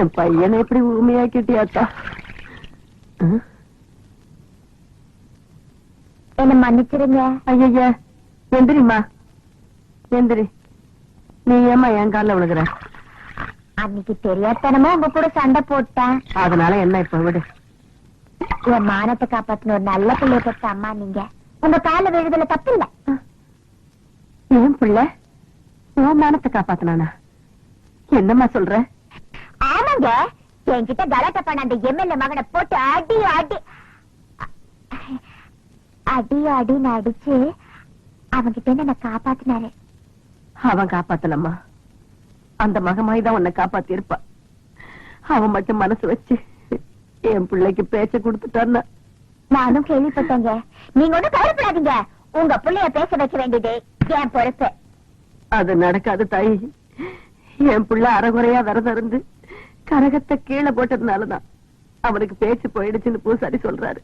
என் பையனை எப்படி ஊமையாக்கிட்டியாத்தா? என்ன மன்னிச்சிருங்க. ஐயய்ய எந்திரிம்மா. எந்திரி. நீ ஏம்மா என் காலில் விழுகிற? அன்னைக்கு தெரியாதனமா உங்க கூட சண்டை போட்டேன். அதனால என்ன இப்ப விடு. என் மானத்தை காப்பாத்தின ஒரு நல்ல பிள்ளைய பெற்ற அம்மா நீங்க. உங்க கால விழுதுல தப்பு இல்ல ஏன் பிள்ளை? உன் மானத்தை காப்பாத்தினானா? என்னம்மா சொல்ற? ஆமாங்க என்கிட்ட கலாட்டா பண்ண அந்த எம்எல்ஏ மகனை போட்டு அடி அடி. அடி அடின்னு அடிச்சு அவன்கிட்ட இருந்து என்ன காப்பாத்தினாரு. அவன் காப்பாத்தலம்மா. அந்த மகமாய் தான் உன்னை காப்பாத்தி இருப்பா அவன் மட்டும் மனசு வச்சு என் பிள்ளைக்கு பேச்ச கொடுத்துட்டான்னா. நானும் கேள்விப்பட்டேங்க. நீங்க ஒண்ணும் கவலைப்படாதீங்க. உங்க பிள்ளைய பேச வைக்க வேண்டியது என் பொறுப்பு. அது நடக்காது தாய். என் புள்ள அறகுறையா விரதம் இருந்து கரகத்தை கீழே போட்டதுனாலதான் அவனுக்கு பேச்சு போயிடுச்சுன்னு பூசாரி சொல்றாரு.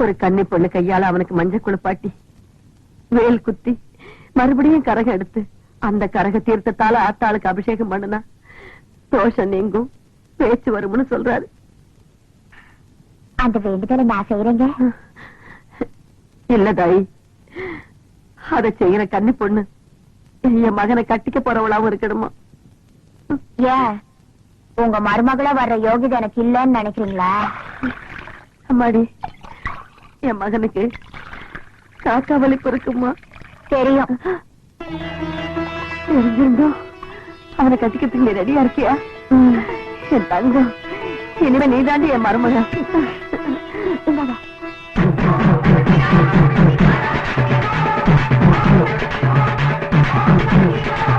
ஒரு கன்னி பொண்ணு கையால அவனுக்கு மஞ்சள் குளிப்பாட்டி வேல் குத்தி மறுபடியும் கரகம் எடுத்து அந்த கரக தீர்த்தத்தால ஆத்தாளுக்கு அபிஷேகம் பண்ணுனா தோஷம் நீங்கும் பேச்சு வரும்னு சொல்றாரு. அந்த வேண்டுதலை நான் செய்யறேங்க இல்ல தாய். அதை செய்யற கன்னி பொண்ணு என் மகனை கட்டிக்க போறவளாவும் இருக்கணுமா? ஏன்? உங்க மருமகளா வர்ற யோகிதை எனக்கு இல்லன்னு நினைக்கிறீங்களா? அம்மாடி என் மகனுக்கு காக்கா வலிப்பு இருக்குமா தெரியும். தெரிஞ்சிருந்தோம் அவனை கட்டிக்கிறதுக்கு நீ ரெடியா இருக்கியா. என் தங்கம் இனிமே நீதாண்டி என் மருமக. இந்தாங்க. ஓம்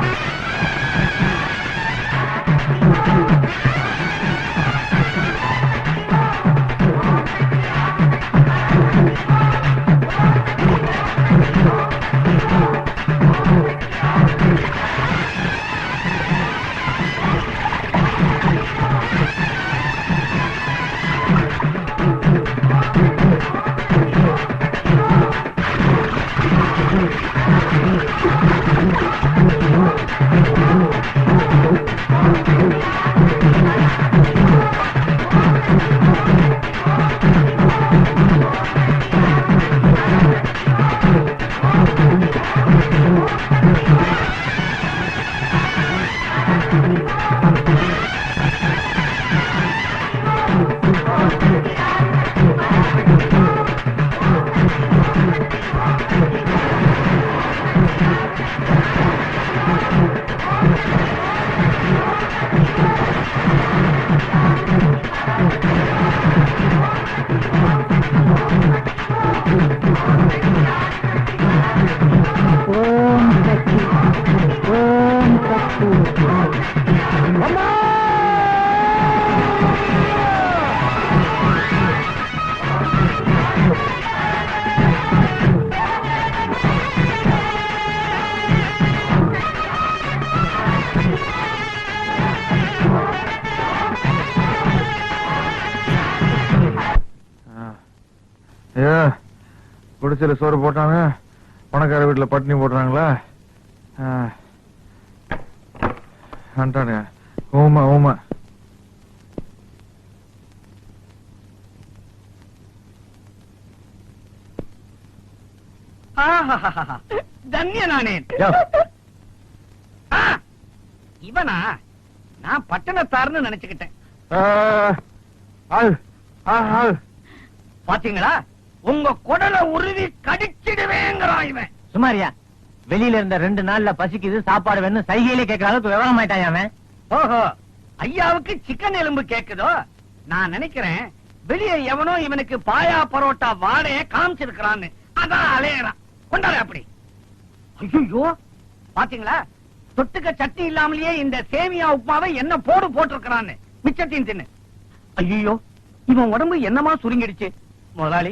ஏ குடிசையில சோறு போட்டாங்க. பணக்கார வீட்டுல பட்டினி போடுறாங்களா? வந்துட்டானே ஊமா ஊமா. தன்யனானேன். இவனா? நான் பட்டணத்தார்னு நினைச்சுக்கிட்டேன். பாத்தீங்களா? உங்க குடலை உருவி கடிச்சிடுவேங்கிறான் இவன். சுமாரியா வெளியில இருந்த ரெண்டு நாள்ல பசிக்குது சாப்பாடு வேணும் சைகையிலே கேட்கற அளவுக்கு விவரம் ஆயிட்டான் அவன்? ஓஹோ ஐயாவுக்கு சிக்கன் எலும்பு கேக்குதோ? நான் நினைக்கிறேன் வெளியே எவனோ இவனுக்கு பாயா பரோட்டா வாடைய காமிச்சிருக்கிறான்னு. அதான் அலையறான். கொண்டாரு அப்படி. ஐயோ பாத்தீங்களா? தொட்டுக்க சட்னி இல்லாமலேயே இந்த சேமியா உப்புமாவை என்ன போடு போட்டிருக்கிறான்னு. மிச்சத்தையும் தின்னு. ஐயோ இவன் உடம்பு என்னமா சுருங்கிடுச்சு? முதலாளி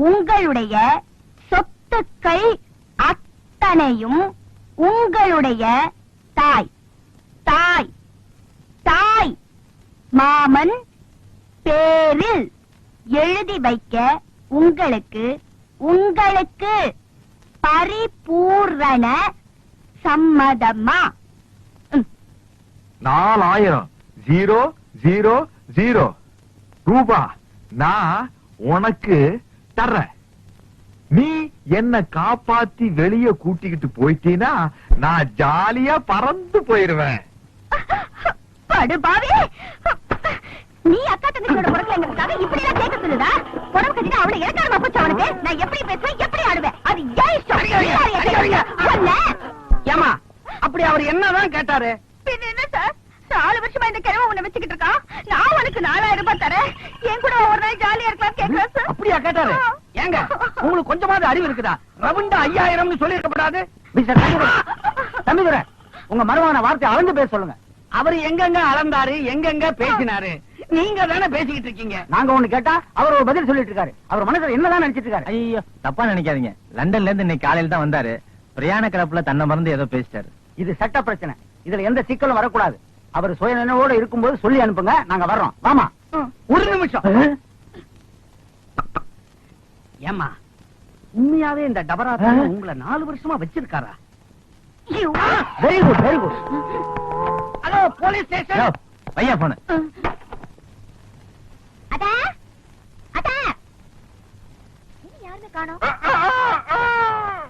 உங்களுடைய சொத்துக்கள் அத்தனையும் உங்களுடைய தாய். தாய். தாய். மாமன் பேரில் எழுதி வைக்க உங்களுக்கு உங்களுக்கு பரிபூரண சம்மதமா? நாலாயிரம். Zero zero zero. ரூபா. நான் உனக்கு தர்றேன் நீ என்ன காப்பாத்தி வெளிய கூட்டிக்கிட்டு போயிட்டீனா நான் ஜாலியா பறந்து போயிருவேன். படுபாவி நீ அக்கா தங்கச்சியோட பிறக்கலைங்கிறதுக்காக இப்படி எல்லாம் கேட்க சொல்லுதா? புடவை கட்டிட்டு அவளை இறக்காரமா போச்சு அவனுக்கு நான் எப்படி பேசுவேன்? எப்படி ஆடுவேன்? அது ஏன் இஷ்டம்? ஏமா அப்படி அவர் என்னதான் கேட்டாரு? பின்ன என்ன சார்? நாலு வருஷமா இந்த கிழமை உன்னை வச்சுக்கிட்டு இருக்கான் நான் உனக்கு நாலாயிரம் ரூபாய் தரேன். என் கூட ஒரு நாள் ஜாலியா இருக்கலாம் கேட்கிறேன் சார் அப்படியா கேட்டாரு. ஏங்க உங்களுக்கு கொஞ்சமாவது அறிவு இருக்குதா? ரவுண்டா ஐயாயிரம்னு சொல்லி இருக்கப்படாது மிஸ்டர் தம்பிதுரை உங்க மருமான வார்த்தை அளந்து பேச சொல்லுங்க. அவர் எங்கெங்க அளந்தாரு எங்கெங்க பேசினாரு? நீங்க தானே பேசிக்கிட்டு இருக்கீங்க. நாங்க ஒண்ணு கேட்டா அவர் ஒரு பதில் சொல்லிட்டு இருக்காரு. அவர் மனசுல என்னதான் நினைச்சிட்டு இருக்காரு? ஐயோ தப்பா நினைக்காதீங்க. லண்டன்ல இருந்து இன்னைக்கு காலையில தான் வந்தாரு. பிரயாண கிளப்புல தன்னை மறந்து ஏதோ பேசிட்டாரு. இது சட்ட பிரச்சனை. இதுல எந்த சிக்கலும் வரக்கூடாது. அவர் சுய நினைவோட இருக்கும்போது சொல்லி அனுப்புங்க. நாங்க வர்றோம். வாமா. ஒரு நிமிஷம். ஏமா உண்மையாவே இந்த டபரா உங்களை நாலு வருஷமா வச்சிருக்காரா? Very good very good hello police station பையா போன காணோம்?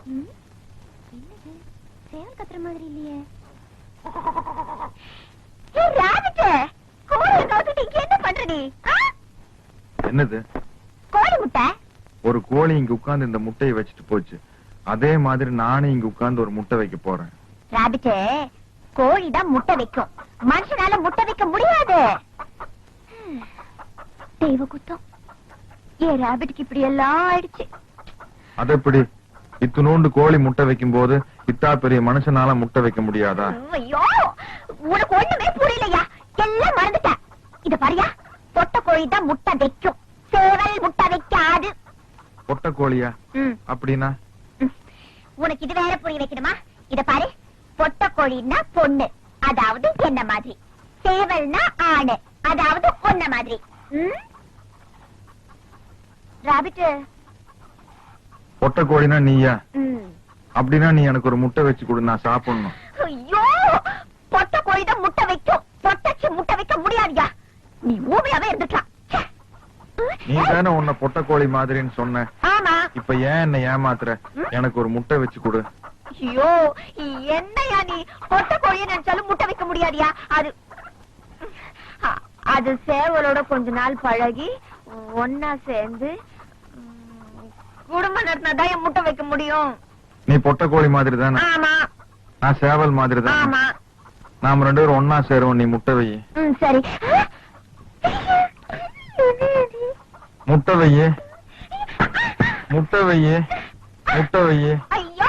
ம்? என்னது? சேவல் கத்துற மாதிரி இல்லையே ஏய், ராபிட்டு, கோழியை கவுத்துட்டு ஆ? என்னது? கோழி முட்டை. ஒரு கோழி இங்க உட்கார்ந்து இந்த முட்டையை வச்சுட்டு போச்சு. அதே மாதிரி நானும் இங்க உட்கார்ந்து ஒரு முட்டை வைக்க போறேன். ராபிட்டு கோழி தான் முட்டை வைக்கும். மனுஷனால முட்டை வைக்க முடியாது. தெய்வ குத்தம். ஏன் ராபிட்டுக்கு இப்படி எல்லாம் ஆயிடுச்சு? அது எப்படி? இத்தினூண்டு கோழி முட்டை வைக்கும் போது இத்தா பெரிய மனுஷனால முட்டை வைக்க முடியாதா? ஐயோ உனக்கு ஒண்ணுமே புரியலையா? எல்லாம் மறந்துட்ட இத பாரியா? பொட்ட கோழி தான் முட்டை வைக்கும். சேவல் முட்டை வைக்காது. பொட்டை கோழியா அப்படின்னா. உனக்கு இது வேற புரிய வைக்கணுமா? இத பாரு. பொட்ட கோழின்னா பொண்ணு. அதாவது என்ன மாதிரி? சேவல்னா ஆணு. அதாவது உன்ன மாதிரி. ம்? ராபிட்டு. பொட்டை கோழினா நீயா. அப்படின்னா நீ எனக்கு ஒரு முட்டை வச்சு கொடு நான் சாப்பிடணும். நீ ஊமையாவே இருந்துக்கலாம். நீ தானே உன்னை பொட்டை கோழி மாதிரின்னு சொன்ன. ஆமா. இப்ப ஏன் என்ன ஏமாத்துற? எனக்கு ஒரு முட்டை வச்சு கொடு. ஐயோ என்னையா நீ? பொட்ட கோழியை நினைச்சாலும் முட்டை வைக்க முடியாதியா? அது அது சேவலோட கொஞ்ச நாள் பழகி ஒன்னா சேர்ந்து குடும்பம் நடத்தினாதான் என் முட்டை வைக்க முடியும். நீ பொட்டை கோழி மாதிரி தானே ஆமா. நான் சேவல் மாதிரி தானே ஆமா. நாம ரெண்டு பேரும் ஒன்னா சேருவோம் நீ முட்டை வை. ம் சரி. முட்டை வையே முட்டை வையே முட்டை வையே ஐயோ!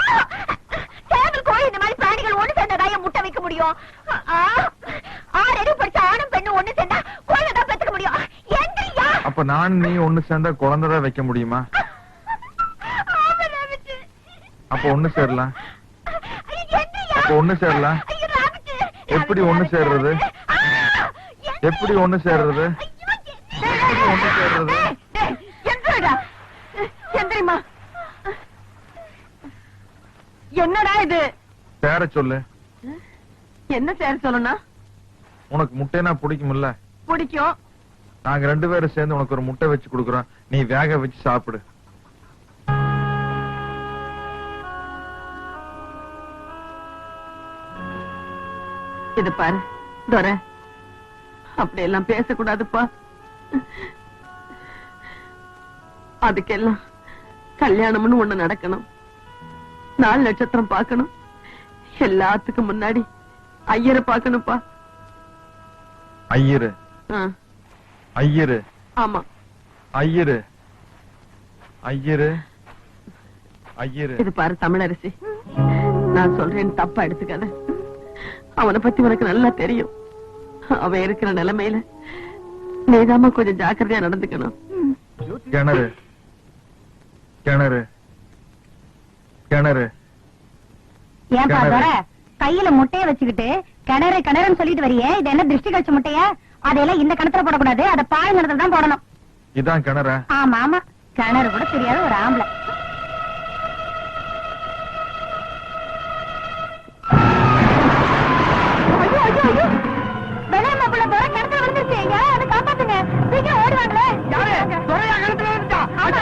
சேவல் கோழி இந்த மாதிரி பிராணிகள் ஒண்ணு சேர்ந்தாதான் என் முட்டை வைக்க முடியும். ஆறு அறிவு படிச்ச ஆணும் பெண்ணும் ஒண்ணு சேர்ந்தா கோழி தான் பெத்துக்க முடியும். அப்ப நான் நீ ஒண்ணு சேர்ந்தா குழந்தைதான் வைக்க முடியுமா. அப்ப ஒண்ணு சேரலாம்? அப்ப ஒண்ணு சேரலாம். எப்படி ஒண்ணு சேர்றது? எப்படி ஒண்ணு சேர்றது? எப்படி ஒண்ணு சேர்றது? என்னடா இது? சேர சொல்லு. என்ன சேர சொல்லணும் உனக்கு முட்டைனா பிடிக்கும்ல? பிடிக்கும். நாங்க ரெண்டு பேரும் சேர்ந்து உனக்கு ஒரு முட்டை வச்சு கொடுக்குறோம். நீ வேக வச்சு சாப்பிடு. இது பாரு துரை. அப்படி எல்லாம் பேசக்கூடாதுப்பா. அதுக்கெல்லாம் கல்யாணம்னு ஒண்ணு நடக்கணும். நாலு நட்சத்திரம் பார்க்கணும். எல்லாத்துக்கும் முன்னாடி ஐயரை பார்க்கணும்ப்பா. ஐயரு. ஐயரு. ஆமா. ஐயரு. ஐயரு. ஐயரு. இது பாரு தமிழரசி. நான் சொல்றேன் தப்பா எடுத்துக்காத. அவனை பத்தி உனக்கு நல்லா தெரியும். அவன் இருக்கிற நிலைமையில நீதாம்மா கொஞ்சம் ஜாக்கிரதையா நடந்துக்கணும். கிணறு. கிணறு. கிணறு. ஏன்பா. துரை கையில முட்டைய வச்சுக்கிட்டு கிணறு கிணறுன்னு சொல்லிட்டு வரியே. இது என்ன திருஷ்டி கழிச்ச முட்டைய? அதையெல்லாம் இந்த கிணத்துல போடக்கூடாது. அத பால் கிணத்துல தான் போடணும். இதான் கிணறா? ஆமா ஆமா. கிணறு கூட தெரியாத ஒரு ஆம்பளை. கிணத்துல காப்பாத்துங்க. சீக்கிரம் ஓடுவாங்களே. யாரு? துறையா கழுத்துல இருந்தா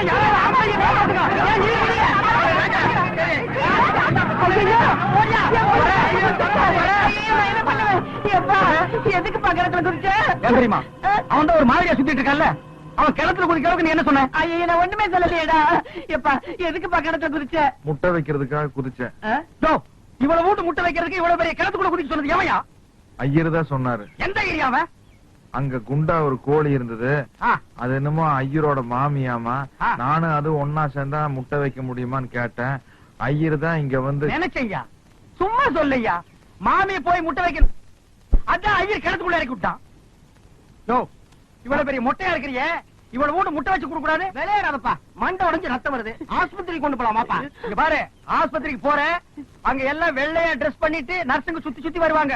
யாரு ஆமாடி காப்பாத்துங்க ஏன் நீ இல்லையா? ஐயையோ, ஓடியா. ஐயோ, நான் என்ன பண்ணுவேன்? தெரியுமா? அவன் ஒரு மாதிரியா சுத்திட்டு இருக்கான்ல. அவன் கிணத்துல குதிக்க அளவுக்கு நீ என்ன சொன்ன? நான் ஒண்ணுமே சொல்லலையேடா. எப்பா எதுக்குப்பா கிணத்துல குதிச்ச? முட்டை வைக்கிறதுக்காக குதிச்சேன் இவ்வளவு வீட்டு முட்டை வைக்கிறதுக்கு இவ்வளவு பெரிய கிணத்துக்குள்ள குதிக்க சொன்னது எவையா? ஐயர் தான் சொன்னாரு. எந்த ஏரியாவ அங்க குண்டா ஒரு கோழி இருந்தது. அது என்னமோ ஐயரோட மாமியாமா. நானும் அது ஒன்னா சேர்ந்தா முட்டை வைக்க முடியுமான்னு கேட்டேன். ஐயர் தான் இங்க வந்து நினைச்சையா சும்மா சொல்லையா? மாமி போய் முட்டை வைக்கணும் அதான் ஐயர் கிணத்துக்குள்ள இறக்கி விட்டான். இவ்வளவு பெரிய முட்டையா இருக்கிறியே. இவ்வளவு வீட்டு முட்டை வச்சு கொடுக்க கூடாது விளையாடாதப்பா. மண்டை உடைஞ்சு ரத்தம் வருது. ஆஸ்பத்திரிக்கு கொண்டு போலாமாப்பா இங்க பாரு ஆஸ்பத்திரிக்கு போற அங்க எல்லாம் வெள்ளையா ட்ரெஸ் பண்ணிட்டு நர்ஸுங்க சுத்தி சுத்தி வருவாங்க.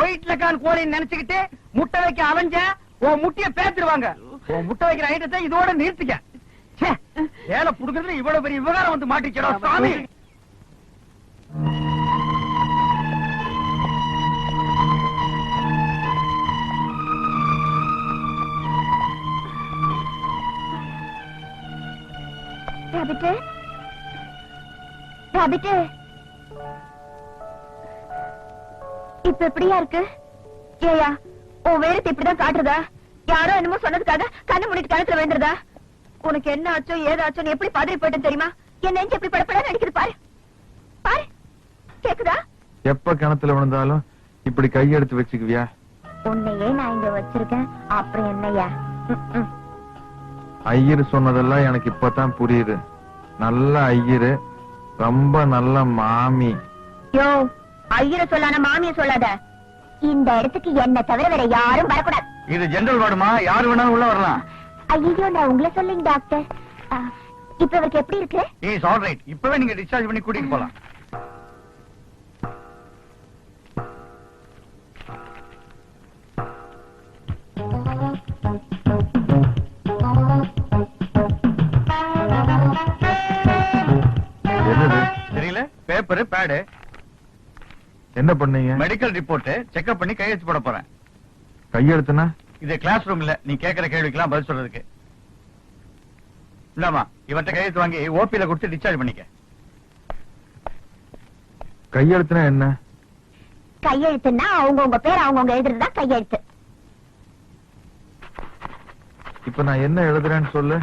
ஒயிட்ல கான் கோழின்னு நினைச்சுக்கிட்டு முட்டை வைக்க அலைஞ்ச உன் முட்டைய பேத்துருவாங்க. உன் முட்டை வைக்கிற ஐட்டத்தை இதோட நிறுத்திக்க வேலை புடுக்கிறதுல இவ்வளவு பெரிய விவகாரம் வந்து மாட்டிக்கிறா சாமி. ராபிட்டு ராபிட்டு இப்ப எப்படியா இருக்கு? ஏயா உன் வேறத்தை இப்படிதான் காட்டுறதா? யாரோ என்னமோ சொன்னதுக்காக கண்ணு முடிட்டு கழுத்துல வேண்டுறதா உனக்கு என்ன ஆச்சோ ஏதாச்சோ எப்படி பதறி போயிட்டேன்னு தெரியுமா? என் நெஞ்சு எப்படி படப்பட நடிக்குது பாரு. பாரு. கேக்குதா? எப்ப கிணத்துல விழுந்தாலும் இப்படி கையெடுத்து வச்சுக்குவியா? உன்னையே நான் இங்க வச்சிருக்கேன். அப்புறம் ம். ஐயர் சொன்னதெல்லாம் எனக்கு இப்பதான் புரியுது. நல்ல ஐயரு ரொம்ப நல்ல மாமி. யோ ஐயரை சொல்லான மாமிய சொல்லாத. இந்த இடத்துக்கு என்ன தவிர வேற யாரும் வரக்கூடாது. இது ஜெனரல் வார்டுமா யாரு வேணாலும் உள்ள வரலாம். ஐயோ நான் உங்களை சொல்லுங்க டாக்டர். இப்ப இவருக்கு எப்படி இருக்கு? இஸ் ஆல் ரைட் இப்பவே நீங்க டிஸ்சார்ஜ் பண்ணி கூட்டிட்டு போலாம். பேடு என்ன பண்ணீங்க? மெடிக்கல் ரிப்போர்ட் செக்அப் பண்ணி கையெழுத்து போட போறேன். கையெழுத்துனா இது கிளாஸ் ரூம் இல்ல. நீ கேக்குற கேள்விக்கெல்லாம் பதில் சொல்றதுக்கு. இல்லாமா இவன்ட்ட கையெழுத்து வாங்கி ஓபில கொடுத்து டிஸ்சார்ஜ் பண்ணிக்க. கையெழுத்துனா என்ன? கையெழுத்துன்னா அவங்க உங்க பேர் அவங்க உங்க எழுதுறதுதா கையெழுத்து இப்ப நான் என்ன எழுதுறேன்னு சொல்லு.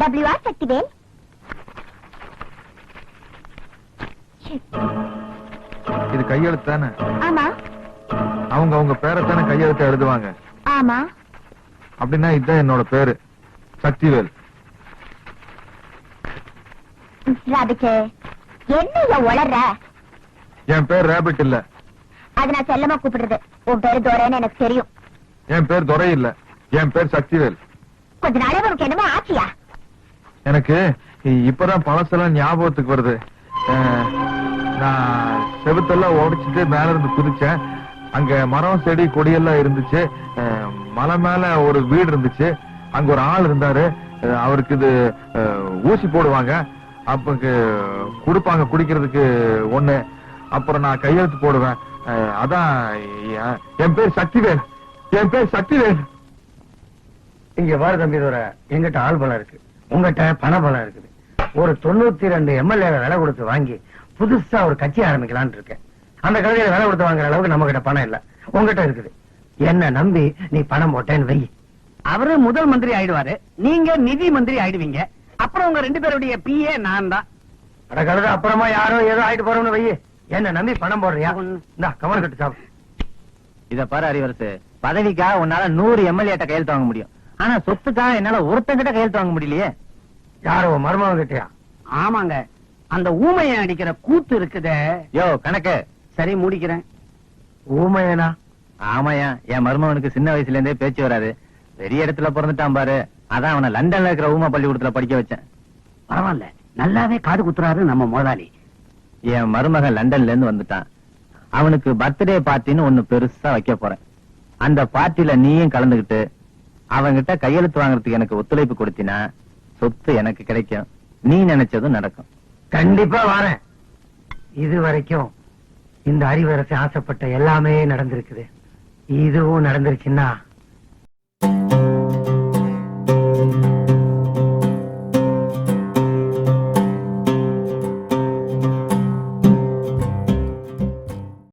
டபிள்யூ ஆர் சக்திவேல் கையெழுத்து தானே ஆமா. அவங்க அவங்க கையெழுத்து எழுதுவாங்க? ஆமா. அப்படின்னா இதுதான் என்னோட பேரு. சக்திவேல். ராபிட்டு என் பேர் ரேபிட் இல்ல. அது நான் செல்லமா கூப்பிடுறது. உன் பேரு தோரன்னு எனக்கு தெரியும். என் பேர் துரை இல்ல. என் பேர் சக்திவேல். கொஞ்ச நாளே உனக்கு என்னமோ ஆச்சியா? எனக்கு இப்பதான் பழசெல்லாம் ஞாபகத்துக்கு வருது. நான் செவுத்தெல்லாம் உடைச்சிட்டு மேல இருந்து குதிச்சேன். அங்க மரம் செடி கொடியெல்லாம் இருந்துச்சு. மலை மேல ஒரு வீடு இருந்துச்சு. அங்க ஒரு ஆள் இருந்தாரு. அவருக்கு இது ஊசி போடுவாங்க. அப்ப கொடுப்பாங்க குடிக்கிறதுக்கு ஒண்ணு. அப்புறம் நான் கையெழுத்து போடுவேன். அதான் என் பேர் சக்திவேல். என் பேர் சக்திவேல். இங்க வாரு தம்பி தோற எங்கிட்ட ஆள் பலம் இருக்கு. உங்ககிட்ட பண பலம் இருக்குது. ஒரு தொண்ணூத்தி ரெண்டு எம்எல்ஏ விலை கொடுத்து வாங்கி புதுசா ஒரு கட்சி ஆரம்பிக்கலாம்னு இருக்கேன். அந்த கடையில விலை கொடுத்து வாங்குற அளவுக்கு நம்ம கிட்ட பணம் இல்ல. உங்ககிட்ட இருக்குது. என்ன நம்பி நீ பணம் போட்டேன்னு வை. அவரு முதல் மந்திரி ஆயிடுவாரு. நீங்க நிதி மந்திரி ஆயிடுவீங்க. அப்புறம் உங்க ரெண்டு பேருடைய பிஏ நான் தான். அட கழுத அப்புறமா யாரோ ஏதோ ஆயிட்டு போறோம்னு வை. என்ன நம்பி பணம் போடுறியா? இந்தா கமல் கட்டு சாப்பிடு இத பாரு அறிவரசு. பதவிக்காக உன்னால நூறு எம்எல்ஏட்ட கையெழுத்து வாங்க முடியும். ஆனா சொத்துக்காக என்னால ஒருத்தங்கிட்ட கையெழுத்து வாங்க முடியலையே. யாரோ மருமகன் கிட்டயா? ஆமாங்க. அந்த ஊமையை அடிக்கிற கூத்து இருக்குதே. யோ கணக்கு. சரி முடிக்கிறேன். ஊமையனா? ஆமாயா என் மருமகனுக்கு சின்ன வயசுல இருந்தே பேச்சு வராது. பெரிய இடத்துல பிறந்துட்டான் பாரு. அதான் அவனை லண்டன்ல இருக்கிற ஊமா பள்ளிக்கூடத்துல படிக்க வச்சேன். பரவாயில்ல. நல்லாவே காது குத்துறாரு நம்ம முதலாளி. என் மருமகன் லண்டன்ல இருந்து வந்துட்டான். அவனுக்கு பர்த்டே பார்ட்டின்னு ஒண்ணு பெருசா வைக்க போறேன். அந்த பார்ட்டில நீயும் கலந்துகிட்டு அவன்கிட்ட கையெழுத்து வாங்குறதுக்கு எனக்கு ஒத்துழைப்பு கொடுத்தினா சொத்து எனக்கு கிடைக்கும். நீ நினைச்சதும் நடக்கும். கண்டிப்பா வரேன். இது வரைக்கும் இந்த அறிவரசு ஆசைப்பட்ட எல்லாமே நடந்திருக்குது. இதுவும் நடந்துருச்சுன்னா